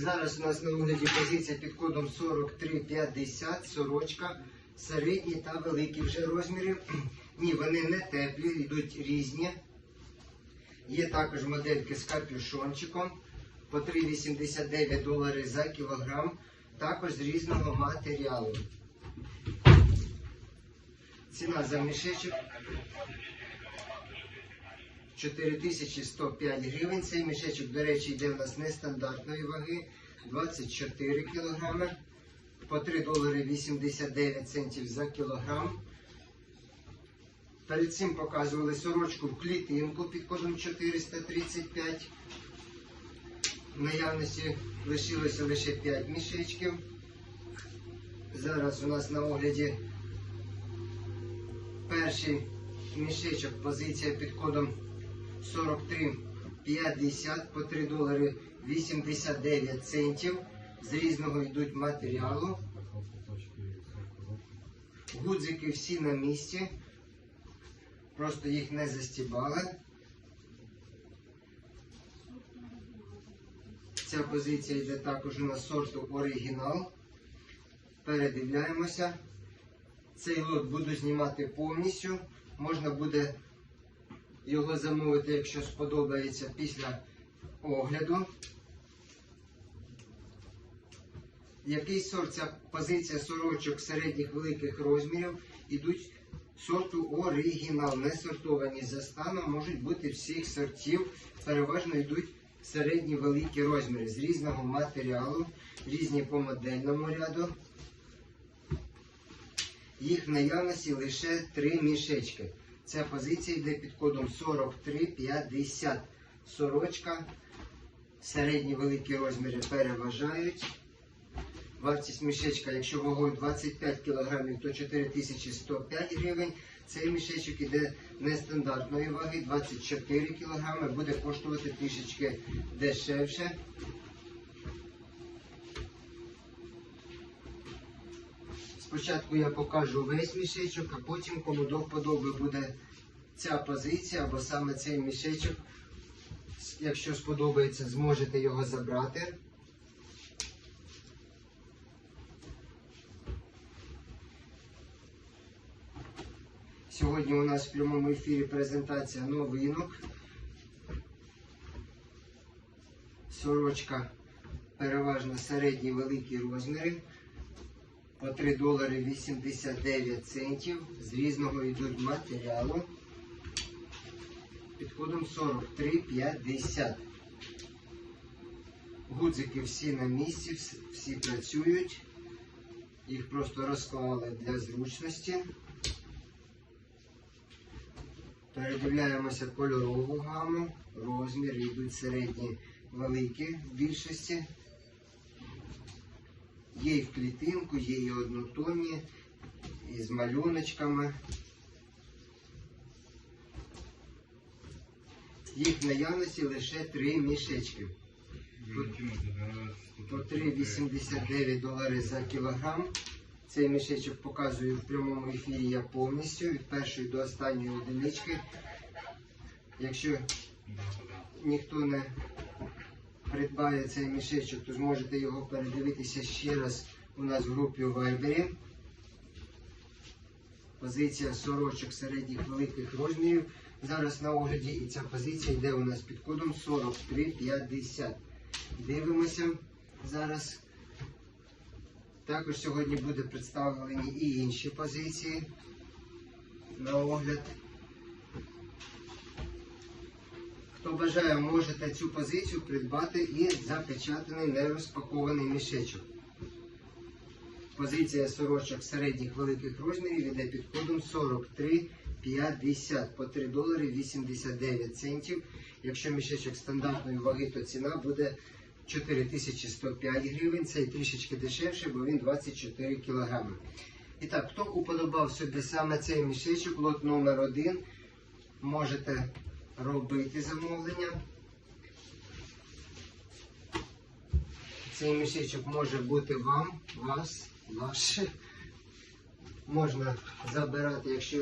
Зараз у нас на огляді позиція під кодом 4350, сорочка, середні та великі вже розміри. Ні, вони не теплі, йдуть різні. Є також модельки з капюшончиком по 3,89 долари за кілограм, також з різного матеріалу. Ціна за мішечок 4105 гривень. Цей мішечок, до речі, йде в нас нестандартної ваги 24 кілограми по 3 долари 89 центів за кілограм. Перед цим показували сорочку в клітинку під кодом 435. В наявності лишилося лише 5 мішечків. Зараз у нас на огляді перший мішечок, позиція під кодом 43,50 по 3 долари 89 центів. З різного йдуть матеріалу. Гудзики всі на місці. Просто їх не застібали. Ця позиція йде також у нас сорту оригінал. Передивляємося. Цей лот буду знімати повністю. Можна буде його замовити, якщо сподобається після огляду. Який сорт ця позиція сорочок середніх великих розмірів ідуть сорту оригінал, не сортовані за станом, можуть бути всіх сортів, переважно йдуть середні великі розміри з різного матеріалу, різні по модельному ряду. Їх в наявності лише три мішечки. Ця позиція йде під кодом 4350. Сорочка. Середні великі розміри переважають. Вартість мішечка, якщо вагою 25 кг, то 4105 гривень. Цей мішечок іде нестандартної ваги, 24 кг, буде коштувати трішечки дешевше. Спочатку я покажу весь мішечок, а потім, кому до вподоби буде ця позиція або саме цей мішечок. Якщо сподобається, зможете його забрати. Сьогодні у нас в прямому ефірі презентація новинок. Сорочка переважно середні великі розміри. По 3 долари 89 центів. З різного йдуть матеріалу. Під кодом 43,50. Гудзики всі на місці, всі- працюють. Їх просто розклали для зручності. Передивляємося кольорову гаму, розміри йдуть середні великі в більшості. Є і в клітинку, є і однотонні, і з малюночками. Їх наявності лише три мішечки. По 3,89 долари за кілограм. Цей мішечок показую в прямому ефірі я повністю від першої до останньої одинички. Якщо ніхто не придбає цей мішечок, то зможете його передивитися ще раз у нас в групі у Viber. Позиція сорочок середніх великих розмірів. Зараз на огляді і ця позиція йде у нас під кодом 4350. Дивимося зараз. Також сьогодні буде представлені і інші позиції на огляд. Хто бажає, можете цю позицію придбати і запечатаний нерозпакований мішечок. Позиція сорочок середніх великих розмірів йде під кодом 43,50 по 3 долари 89 центів. Якщо мішечок стандартної ваги, то ціна буде 4105 гривень. Цей трішечки дешевше, бо він 24 кілограми. І так, хто уподобав собі саме цей мішечок, лот номер 1 можете робити замовлення. Цей мішечок може бути вам, вас, ваше. Можна забирати, якщо